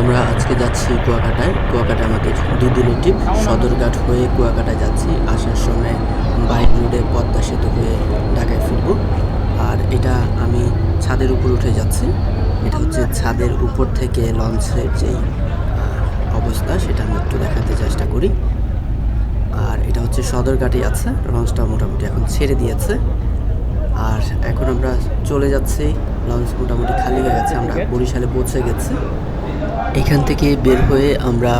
আমরা আজকে যাচ্ছি কুয়াকাটায়। কুয়াকাটা আমাদের দুদিনের ট্রিপ সদরঘাট হয়ে কুয়াকাটায় যাচ্ছি। আসার সময় বাইক রোডে পদ্মা সেতু হয়ে ঢাকায় ফিরবো। আর এটা আমি ছাদের উপর উঠে যাচ্ছি। এটা হচ্ছে ছাদের উপর থেকে লঞ্চের যেই অবস্থা সেটা আমি একটু দেখাতে চেষ্টা করি। আর এটা হচ্ছে সদরঘাটে আছে। লঞ্চটা মোটামুটি এখন ছেড়ে দিয়েছে। আর এখন আমরা চলে যাচ্ছি। লঞ্চ মোটামুটি খালি হয়ে গেছে। আমরা বরিশালে পৌঁছে গেছি। এখান থেকে বের হয়ে আমরা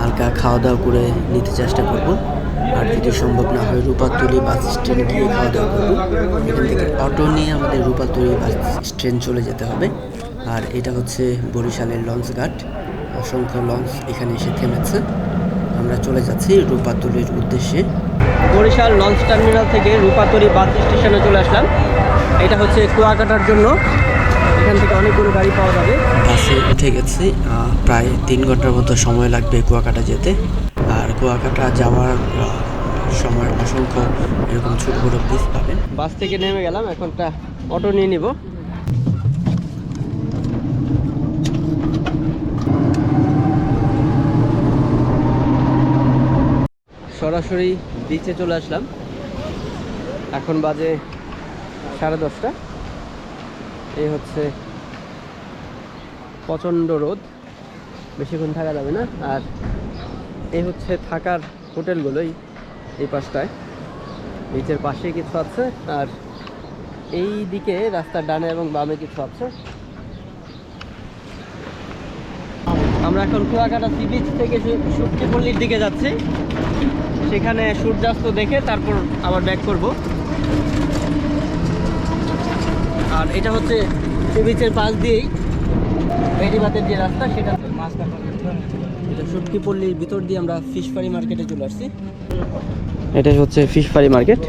হালকা খাওয়া দাওয়া করে নিতে চেষ্টা করব। আর যদি সম্ভব না হয় রূপাতলি বাস স্ট্যান্ড গিয়ে খাওয়া দাওয়া করব। এখান থেকে অটো নিয়ে আমাদের রূপাতলি বাস স্ট্যান্ড চলে যেতে হবে। আর এটা হচ্ছে বরিশালের লঞ্চ ঘাট। অসংখ্য লঞ্চ এখানে এসে থেমেছে। আমরা চলে যাচ্ছি রূপাতলির উদ্দেশ্যে। বরিশাল লঞ্চ টার্মিনাল থেকে রূপাতরি বাস স্টেশনে চলে আসলাম। এটা হচ্ছে কুয়াকাটার জন্য। এখান থেকে অনেকগুলো গাড়ি পাওয়া যাবে। বাসে উঠে গেছি প্রায় তিন ঘণ্টার মতো সময় লাগবে কুয়াকাটা যেতে। আর কুয়াকাটা যাওয়ার সময় অসংখ্য এরকম ছোটো ছোটো পিস পাবেন। বাস থেকে নেমে গেলাম এখন একটা অটো নিয়ে নিব। সরাসরি বিচে চলে আসলাম। এখন বাজে সাড়ে দশটা। এই হচ্ছে প্রচণ্ড রোদ। বেশিক্ষণ থাকা যাবে না। আর এই হচ্ছে থাকার হোটেলগুলোই এই পাশটায়। বিচের পাশে কিছু আছে। আর এই দিকে রাস্তার ডানে এবং বামে কিছু আছে। আমরা এখন কুয়াকাটা সি বিচ থেকে সুটকিপল্লির দিকে যাচ্ছি। সেখানে সূর্যাস্ত দেখে তারপর আবার ব্যাক করব। আর এটা হচ্ছে বিচের পাশ দিয়েই বেড়িবাতের যে রাস্তা, সেটা মাছ এটা সুটকিপল্লির ভিতর দিয়ে আমরা ফিশ ফারি মার্কেটে চলে আসছি। এটা হচ্ছে ফিশ ফারি মার্কেট।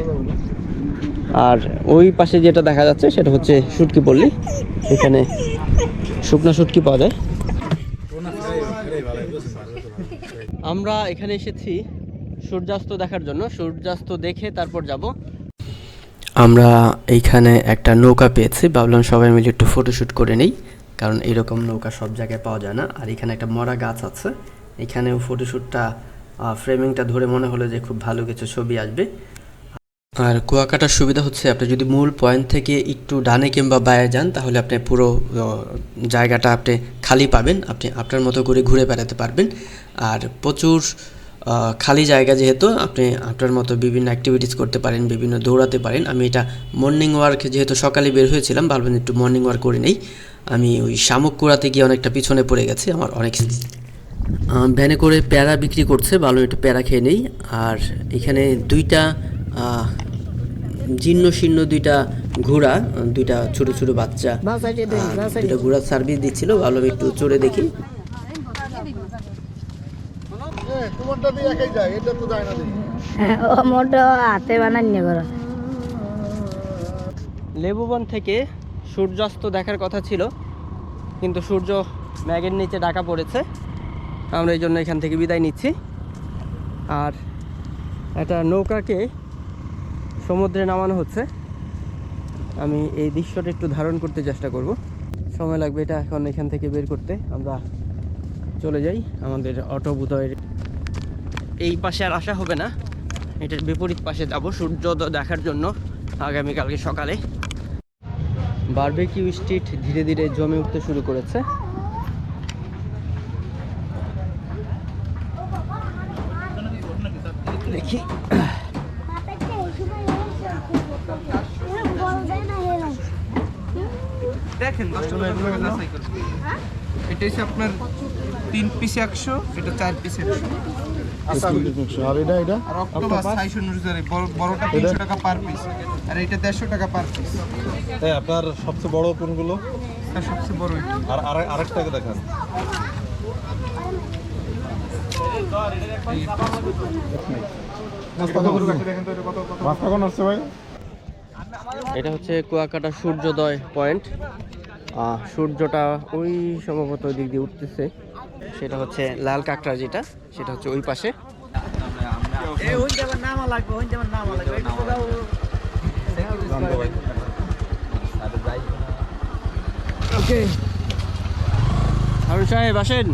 আর ওই পাশে যেটা দেখা যাচ্ছে, সেটা হচ্ছে শুটকি পল্লী। এখানে শুকনো শুটকি পাওয়া যায়। আমরা এখানে এসেছি সূর্যাস্ত দেখার জন্য। সূর্যাস্ত দেখে তারপর যাব। আমরা এইখানে একটা নৌকা পেয়েছি। ভাবলাম সবাই মিলে একটু ফটোশ্যুট করে নেই, কারণ এরকম নৌকা সব জায়গায় পাওয়া যায় না। আর এখানে একটা মরা গাছ আছে। এখানেও ফটোশ্যুটটা ফ্রেমিংটা ধরে মনে হলো যে খুব ভালো কিছু ছবি আসবে। আর কুয়াকাটার সুবিধা হচ্ছে আপনি যদি মূল পয়েন্ট থেকে একটু ডানে কিংবা বাইরে যান, তাহলে আপনি পুরো জায়গাটা আপনি খালি পাবেন। আপনি আপনার মতো করে ঘুরে বেড়াতে পারবেন। আর প্রচুর খালি জায়গা যেহেতু আপনি আপনার মতো বিভিন্ন অ্যাক্টিভিটিস করতে পারেন বিভিন্ন দৌড়াতে পারেন। আমি এটা মর্নিং ওয়ার্ক যেহেতু সকালে বের হয়েছিলাম ভাবলেন একটু মর্নিং ওয়ার্ক করে নেই। আমি ওই শামুক কুড়াতে গিয়ে অনেকটা পিছনে পড়ে গেছি আমার অনেক ভ্যানে করে প্যারা বিক্রি করছে ভালো একটু প্যারা খেয়ে নেই। আর এখানে দুইটা জীর্ণ শীর্ণ দুইটা ঘোড়া দুইটা ছোট ছোট বাচ্চা দুইটা ঘোড়ার সার্ভিস দিচ্ছিল ভালো একটু চড়ে দেখি। তোমারটা দিয়ে একাই যায় এটা তো যায় না ও মোটো হাতে বানান্য করো লেবুবন থেকে সূর্যাস্ত দেখার কথা ছিল কিন্তু সূর্য ম্যাগের নিচে ডাকা পড়েছে। আমরা এই জন্য এখান থেকে বিদায় নিচ্ছি। আর একটা নৌকাকে সমুদ্রে নামানো হচ্ছে। আমি এই দৃশ্যটা একটু ধারণ করতে চেষ্টা করব। সময় লাগবে এটা এখন এখান থেকে বের করতে। আমরা চলে যাই আমাদের অটো বোধহয় এই পাশে আর আসা হবে না। এটার বিপরীত পাশে যাব সূর্যোদয় দেখার জন্য আগামীকালকে সকালে। বারবেকিউ স্ট্রিট ধীরে ধীরে জমে উঠতে শুরু করেছে। দেখি। দেখেন করুন। এটা হচ্ছে আপনার তিন পিস একশো এটা চার পিস একশো। আর এটা এটা? আর অক্টোপাস ছয়শো অনুসারে বড়- বড়টা তিনশো টাকা পার পিস আর এটা দেড়শো টাকা পার পিস তাই আপনার সবচেয়ে বড় কোনগুলো? সবচেয়ে বড় আর আর- আরেকটাকে দেখান। এটা হচ্ছে কুয়াকাটা সূর্যোদয় পয়েন্ট। আহ, সূর্যটা ওই সম্ভবত ওই দিক দিয়ে উঠতেছে। সেটা হচ্ছে লাল কাঁকড়া যেটা সেটা হচ্ছে ওই পাশে। হারুন সাহেব আসেন।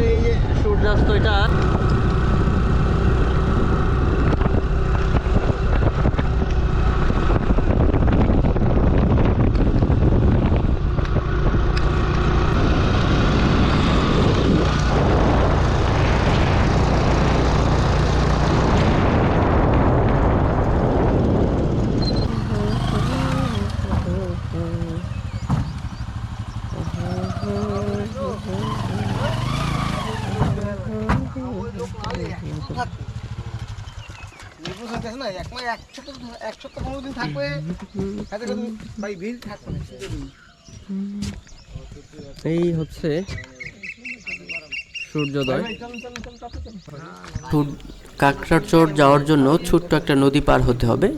এই যে সূর্যাস্ত এটা। না এক মাস এক সপ্তাহ এক সপ্তাহ পনেরো দিন থাকবে। ভাই ভিড় এই হচ্ছে সূর্যোদয়। কাকড়ার চর যাওয়ার জন্য ছোট্ট একটা নদী পার হতে হবে।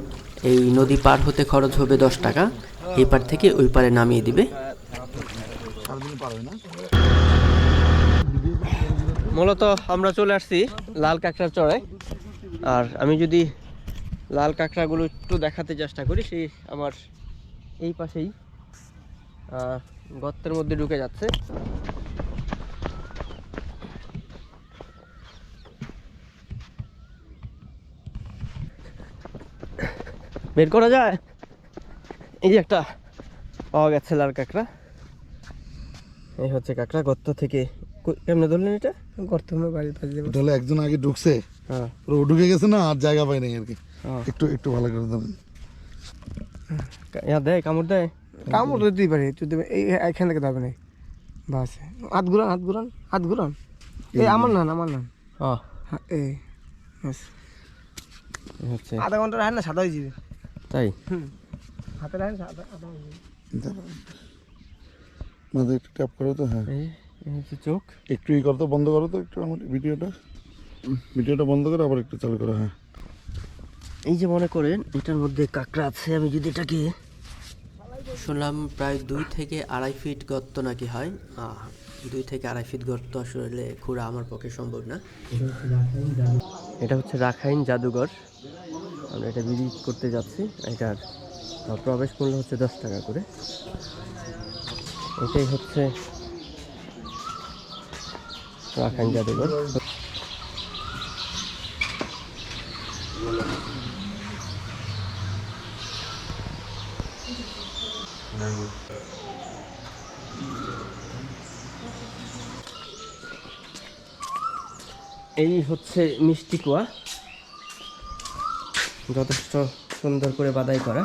এই নদী পার হতে খরচ হবে দশ টাকা। এই পার থেকে ওই পারে নামিয়ে দিবে। মূলত আমরা চলে আসছি লাল কাঁকড়ার চড়ায় আর আমি যদি লাল কাঁকড়াগুলো একটু দেখাতে চেষ্টা করি, সেই আমার এই পাশেই গর্তের মধ্যে ঢুকে যাচ্ছে। বের করা যায়? এই যে একটা পাওয়া গেছে লাল কাঁকড়া। এই হচ্ছে কাঁকড়া, গর্ত থেকে কেমনে ধরলেন এটা? গর্ত বাড়ির পাশে হলো একজন আগে ঢুকছে হ্যাঁ। পুরো ঢুকে গেছে না আর জায়গা পাই নাই আর কি। হ্যাঁ। একটু একটু ভালো করে দেবেন ইয়া দেয় কামড় দেয়? কামড় দিতেই পারে তুই দেবে এই এখান থেকে যাবে না বাস হাত ঘুরান হাত ঘুরান হাত ঘুরান। এই আমার না আমার না হ্যাঁ। হ্যাঁ, এই। হচ্ছে। আধা ঘণ্টা রাখেন না সাদা হয়ে যাবে। তাই? হাতে রাখেন সাদা আধা হয়ে যাবে। মাঝে একটু ট্যাপ করো তো হ্যাঁ। চোখ। একটু ই করো তো বন্ধ করো তো একটু আমার ভিডিওটা। ভিডিওটা বন্ধ করে আবার একটু চালু করো হ্যাঁ। এই যে মনে করেন এটার মধ্যে কাঁকড়া আছে আমি যদি এটাকে শুনলাম প্রায় দুই থেকে আড়াই ফিট গর্ত নাকি হয়। দুই থেকে আড়াই ফিট গর্ত আসলে খুঁড়া আমার পক্ষে সম্ভব না। এটা হচ্ছে রাখাইন জাদুঘর। আমরা এটা ভিজিট করতে যাচ্ছি। এটার প্রবেশ মূল্য হচ্ছে দশ টাকা করে। এটাই হচ্ছে রাখাইন জাদুঘর এই হচ্ছে মিষ্টি কুয়া। যথেষ্ট সুন্দর করে বাদাই করা।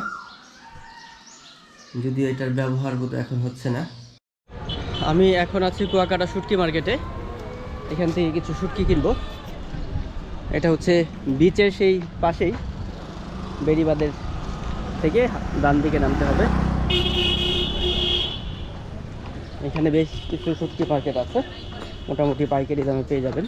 যদিও এটার ব্যবহার এখন হচ্ছে না। আমি এখন আছি কুয়াকাটা শুটকি মার্কেটে। এখান থেকে কিছু শুটকি কিনবো। এটা হচ্ছে বিচের সেই পাশেই। বেড়িবাদের থেকে ডান দিকে নামতে হবে। এখানে বেশ কিছু শুটকি মার্কেট আছে। মোটামুটি পাইকারি দামে পেয়ে যাবেন।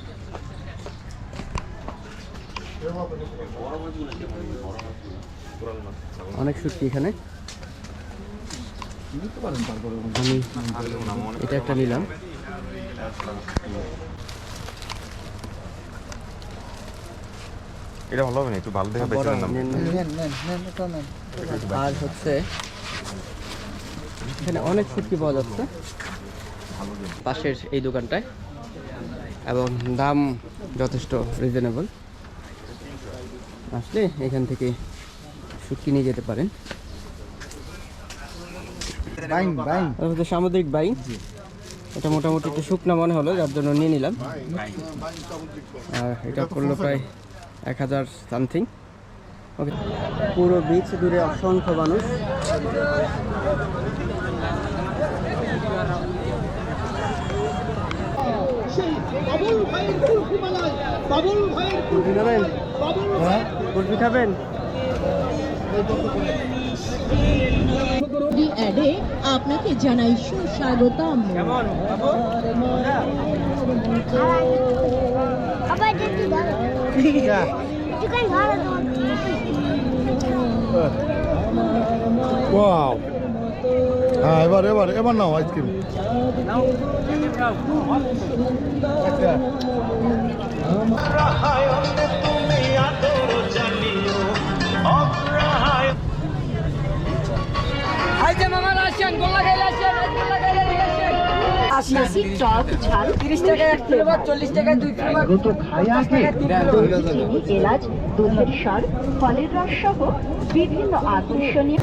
অনেক শুটকি এখানে। আমি এটা একটা নিলাম। এটা ভালো হবে না? একটু ভালো দেখে বেছে নেন, নেন। নেন নেন নেন এটা নেন। আর হচ্ছে এখানে অনেক শুটকি পাওয়া যাচ্ছে। পাশের এই দোকানটায়। এবং দাম যথেষ্ট রিজনেবল আসলে এখান থেকে শুটকি নিয়ে যেতে পারেন। সামুদ্রিক বাইন। এটা মোটামুটি একটু শুকনা মনে হলো যার জন্য নিয়ে নিলাম। আর এটা পড়ল প্রায় এক হাজার সামথিং ওকে পুরো বিচ দূরে অসংখ্য মানুষ। কুলফি খাবেন কুলফি খাবেন? অ্যাডে আপনাকে জানাই সুস্বাগতম। কেমন? ভালো ওয়াও হ্যাঁ এবার এবার এবার নাও আইসক্রিম ঝাল তিরিশ টাকা এক কিলো বা চল্লিশ দুই কিলো এলাচ দুধের স্বর ফলের রস সহ বিভিন্ন আকর্ষণীয়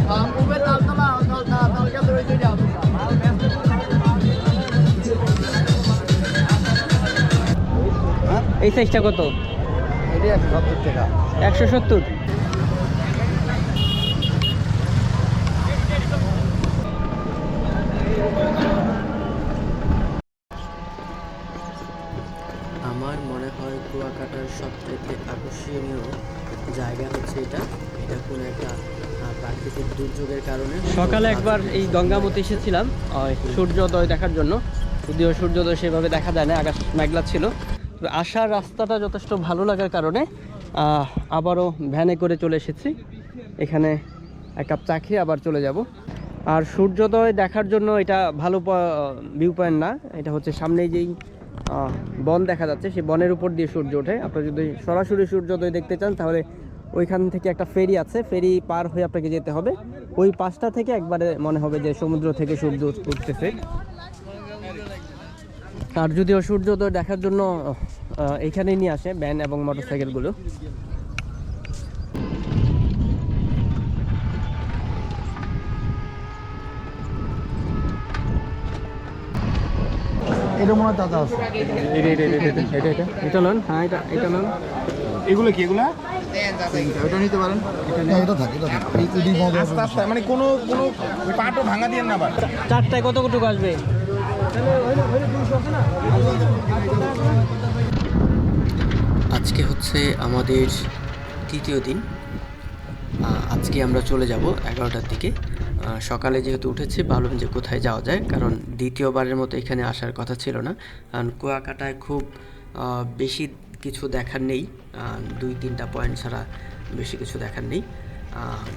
এই সাইজটা কত? একশো সত্তর? সবথেকে আকর্ষণীয় জায়গা হচ্ছে এটা। এটা কোনো একটা প্রাকৃতিক দুর্যোগের কারণে। সকালে একবার এই গঙ্গামতি এসেছিলাম সূর্যোদয় দেখার জন্য। যদিও সূর্যোদয় সেভাবে দেখা যায় না আকাশ মেঘলা ছিল। তবে আসার রাস্তাটা যথেষ্ট ভালো লাগার কারণে আবারও ভ্যানে করে চলে এসেছি। এখানে এক কাপ চা খেয়ে আবার চলে যাব। আর সূর্যোদয় দেখার জন্য এটা ভালো ভিউ পয়েন্ট না। এটা হচ্ছে সামনেই যেই বন দেখা যাচ্ছে, সেই বনের উপর দিয়ে সূর্য ওঠে। আপনি যদি সরাসরি সূর্যোদয় দেখতে চান, তাহলে ওইখান থেকে একটা ফেরি আছে, ফেরি পার হয়ে আপনাকে যেতে হবে। ওই পাশটা থেকে একবারে মনে হবে যে সমুদ্র থেকে সূর্য উঠতেছে। আর যদিও সূর্যোদয় দেখার জন্য এখানেই নিয়ে আসে ভ্যান এবং মোটরসাইকেলগুলো। এটা মনে হয় দাদা আছে। এটা হ্যাঁ এটা এটা এগুলো কি এগুলা? এটা নিতে পারেন। এটা থাকে এটা থাকে। এই এডি মজা আস্তে আস্তে মানে কোনো কোনো পাটও ভাঙা দিয়ে না আবার? চারটায় কত কটুকু আসবে? আজকে হচ্ছে আমাদের তৃতীয় দিন। আজকে আমরা চলে যাব এগারোটার দিকে। সকালে যেহেতু উঠেছি, ভাবলাম যে কোথায় যাওয়া যায়? কারণ দ্বিতীয়বারের মতো এখানে আসার কথা ছিল না। কারণ কুয়াকাটায় খুব বেশি কিছু দেখার নেই। দুই, তিনটা পয়েন্ট ছাড়া বেশি কিছু দেখার নেই।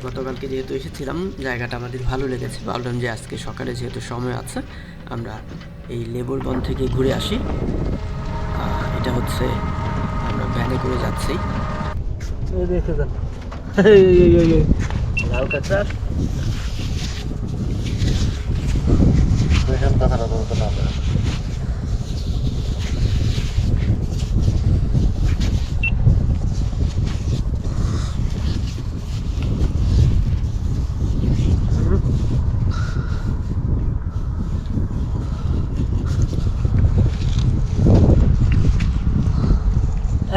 গতকালকে যেহেতু এসেছিলাম, জায়গাটা আমাদের ভালো লেগেছে। ভাবলাম যে আজকে সকালে যেহেতু সময় আছে, আমরা এই লেবুর বন থেকে ঘুরে আসি। এটা হচ্ছে, আমরা ভ্যানে করে যাচ্ছি। দেখে যান। দেখেন কথাটা বলতে না পারে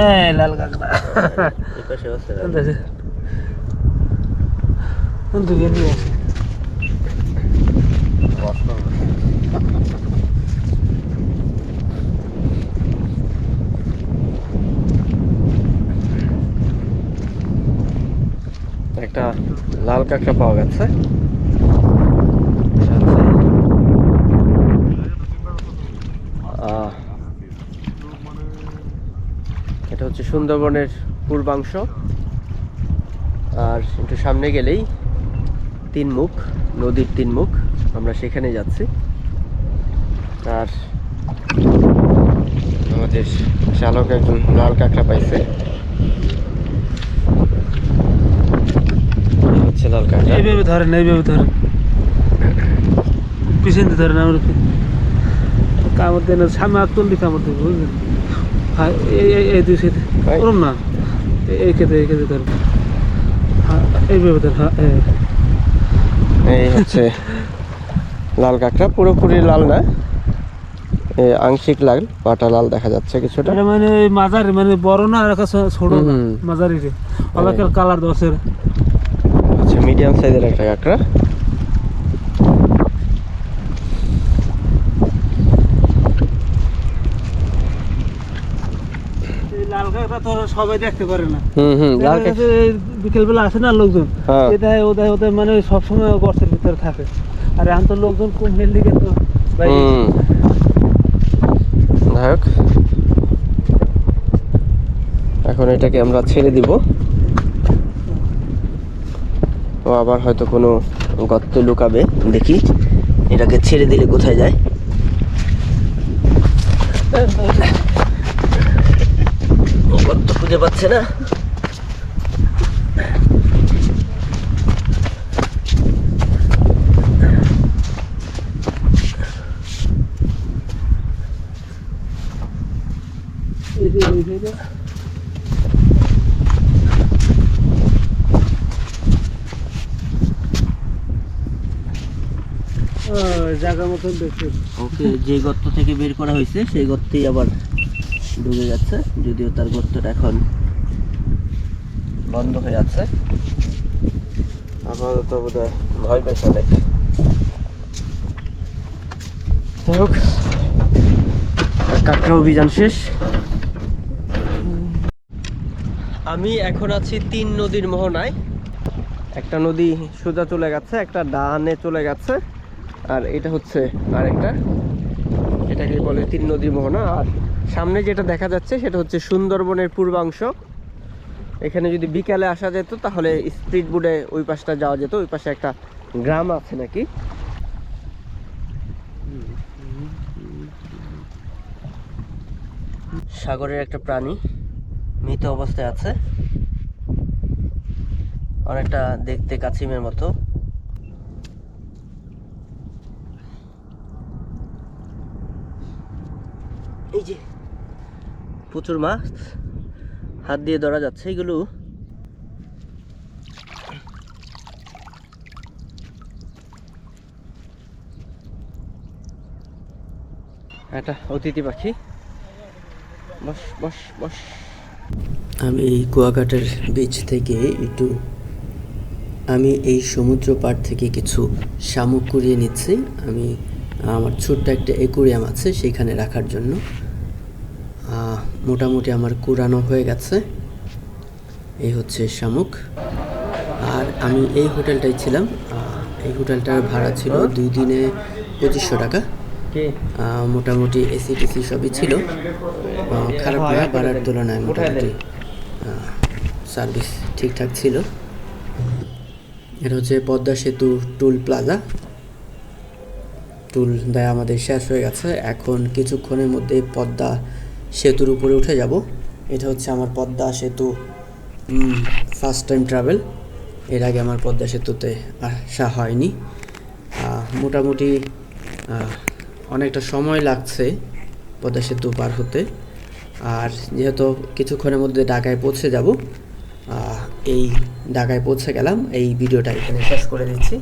এই লাল কাঁকড়া এপাশে আছে দেখে দুগে নিয়ে আসে একটা লাল কাঁকড়া পাওয়া গেছে। এটা হচ্ছে সুন্দরবনের পূর্বাংশ। আর একটু সামনে গেলেই তিন মুখ, নদীর তিন মুখ। আমরা সেখানে যাচ্ছি। আর আমাদের চালক একজন লাল কাঁকড়া পাইছে। হচ্ছে লাল কাঁকড়া। এইভাবে ধরেন এইভাবে ধরেন। পিছন দিয়ে ধরেন আমার কামড় দেন সামনে আর তুললি কামড় দেবো বুঝলেন? হ্যাঁ এই এই এই দুই সাইডে। ওরম না। এই- খেতে এই খেতে ধরেন। হ্যাঁ এইভাবে ধরেন হ্যাঁ। এই হচ্ছে লাল কাঁকড়া পুরোপুরি লাল না। আংশিক লাল পাটা লাল দেখা যাচ্ছে কিছুটা। মানে মাঝারি মানে বড় না আর ছোট। মাঝারি রে অনেকের কালার দশের। হচ্ছে মিডিয়াম সাইজের একটা কাঁকড়া। লাল কাঁকড়া তো সবাই দেখতে পারে না। হুম হুম কাঁকড়া। গেছে আসে না লোকজন। হ্যাঁ। ওদের ওদের মানে সবসময় গর্তের ভিতরে থাকে। আর এখন তো লোকজন কমের দিকে তো, ভাই। যাই হোক। এখন এটাকে আমরা ছেড়ে দিব। ও আবার হয়তো কোনো গর্ত লুকাবে, দেখি। এটাকে ছেড়ে দিলে কোথায় যায়? গর্ত খুঁজে পাচ্ছে না। জায়গা মতন দেখছি ওকে, যে গর্ত থেকে বের করা হয়েছে, সেই গর্তেই আবার ঢুকে যাচ্ছে, যদিও তার গর্তটা এখন বন্ধ হয়ে আছে। আপাতত বোধ হয় ভয় পেয়েছে অনেক। যাই অভিযান শেষ। আমি এখন আছি তিন নদীর মোহনায়। একটা নদী সোজা চলে গেছে, একটা ডানে চলে গেছে। আর এটা হচ্ছে আরেকটা। এটাকে বলে তিন নদী মোহনা। আর সামনে যেটা দেখা যাচ্ছে, সেটা হচ্ছে সুন্দরবনের পূর্বাংশ। এখানে যদি বিকালে আসা যেত, তাহলে স্পিড বোটে ওই পাশটা যাওয়া যেত। ওই পাশে একটা গ্রাম আছে নাকি? সাগরের একটা প্রাণী মৃত অবস্থায় আছে। অনেকটা দেখতে কাছিমের মতো এই যে প্রচুর মাছ, হাত দিয়ে ধরা যাচ্ছে এগুলো। একটা অতিথি পাখি। বস বস বস। আমি এই কুয়াকাটার বিচ থেকে একটু, আমি এই সমুদ্র পাড় থেকে কিছু শামুক কুড়িয়ে নিচ্ছি। আমি, আমার ছোট্ট একটা একুরিয়াম আছে, সেখানে রাখার জন্য। মোটামুটি আমার কুড়ানো হয়ে গেছে। এই হচ্ছে শামুক। আর আমি এই হোটেলটাই ছিলাম। এই হোটেলটার ভাড়া ছিল দুই দিনে পঁচিশশো টাকা। মোটামুটি এসি টেসি সবই ছিল। খারাপ না ভাড়ার তুলনায় মোটামুটি সার্ভিস ঠিকঠাক ছিল। এটা হচ্ছে পদ্মা সেতু টুল প্লাজা। টুল দেয় আমাদের শেষ হয়ে গেছে। এখন কিছুক্ষণের মধ্যে পদ্মা সেতুর উপরে উঠে যাব। এটা হচ্ছে আমার পদ্মা সেতু ফার্স্ট টাইম ট্রাভেল এর আগে আমার পদ্মা সেতুতে আসা হয়নি। মোটামুটি অনেকটা সময় লাগছে পদ্মা সেতু পার হতে। আর যেহেতু কিছুক্ষণের মধ্যে ঢাকায় পৌঁছে যাব এই ঢাকায় পৌঁছে গেলাম। এই ভিডিওটা এখানে শেষ করে দিচ্ছি।